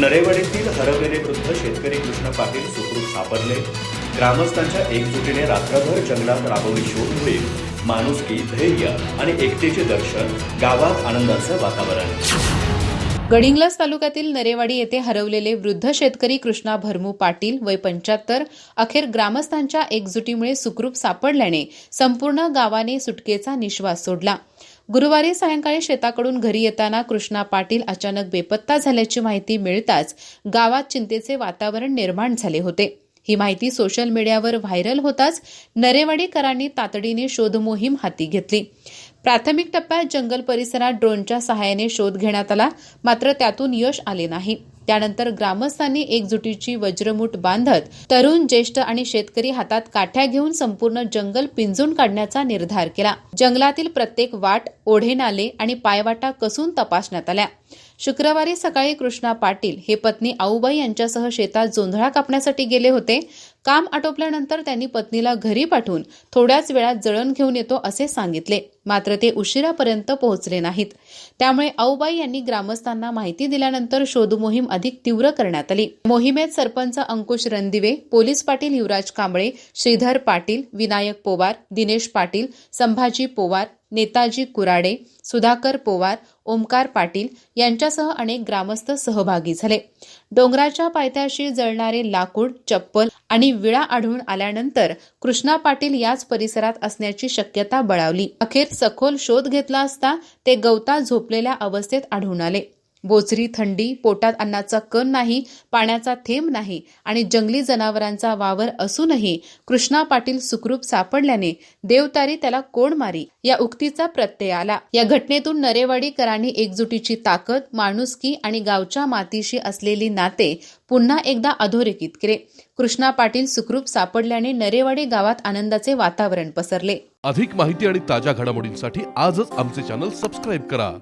नरेवाडीतील हरवलेले वृद्ध शेतकरी कृष्ण पाटील सुखरूप सापडले. ग्रामस्थांच्या एकजुटीने रात्रभर जंगलात राबवली शोध मोहीम माणुसकी धैर्य आणि एकतेचे दर्शन गावात आनंदाचं वातावरण. गडिंग्लास तालुक्यातील नरेवाडी येथे हरवलेले वृद्ध शेतकरी कृष्णा भरमू पाटील वय पंच्याहत्तर अखेर ग्रामस्थांच्या एकजुटीमुळे सुखरूप सापडल्याने संपूर्ण गावाने सुटकेचा निश्वास सोडला. गुरुवारी सायंकाळी शेताकडून घरी येताना कृष्णा पाटील अचानक बेपत्ता झाल्याची माहिती मिळताच गावात चिंतेचे वातावरण निर्माण झाले होते. ही माहिती सोशल मीडियावर व्हायरल होताच नरेवाडीकरांनी तातडीने शोध मोहीम हाती घेतली. प्राथमिक टप्प्यात जंगल परिसरात ड्रोनच्या सहाय्याने शोध घेण्यात आला मात्र त्यातून यश आले नाही. त्यानंतर ग्रामस्थांनी एकजुटीची वज्रमूठ बांधत तरुण ज्येष्ठ आणि शेतकरी हातात काठ्या घेऊन संपूर्ण जंगल पिंजून काढण्याचा निर्धार केला. जंगलातील प्रत्येक वाट ओढे नाले आणि पायवाटा कसून तपासण्यात आल्या. शुक्रवारी सकाळी कृष्णा पाटील हे पत्नी आऊबाई यांच्यासह शेतात जोंधळा कापण्यासाठी गेले होते. काम आटोपल्यानंतर त्यांनी पत्नीला घरी पाठवून थोड्याच वेळात जळण घेऊन येतो असे सांगितले. मात्र ते उशिरापर्यंत पोहोचले नाहीत. त्यामुळे आऊबाई यांनी ग्रामस्थांना माहिती दिल्यानंतर शोध मोहीम अधिक तीव्र करण्यात आली. मोहिमेत सरपंच अंकुश रणदिवे पोलीस पाटील युवराज कांबळे श्रीधर पाटील विनायक पोवार दिनेश पाटील संभाजी पोवार नेताजी कुराडे सुधाकर पोवार ओमकार पाटील यांच्यासह अनेक ग्रामस्थ सहभागी झाले. डोंगराच्या पायथ्याशी जळणारे लाकूड चप्पल आणि विळा आढळून आल्यानंतर कृष्णा पाटील याच परिसरात असण्याची शक्यता बळावली. अखेर सखोल शोध घेतला असता ते गवता झोपलेल्या अवस्थेत आढळून आले. बोचरी थंडी पोटात अन्नाचा कण नाही पाण्याचा थेंब नाही आणि जंगली जनावरांचा वावर असूनही कृष्णा पाटील सुखरूप सापडल्याने देवतारी त्याला कोण मारी? या उक्तीचा प्रत्यय आला. या घटनेतून नरेवाडीकरांनी एकजुटीची ताकद माणुसकी आणि गावच्या मातीशी असलेली नाते पुन्हा एकदा अधोरेखित केले. कृष्णा पाटील सुखरूप सापडल्याने नरेवाडी गावात आनंदाचे वातावरण पसरले. अधिक माहिती आणि ताज्या घडामोडींसाठी आजच आमचे चॅनल सबस्क्राईब करा.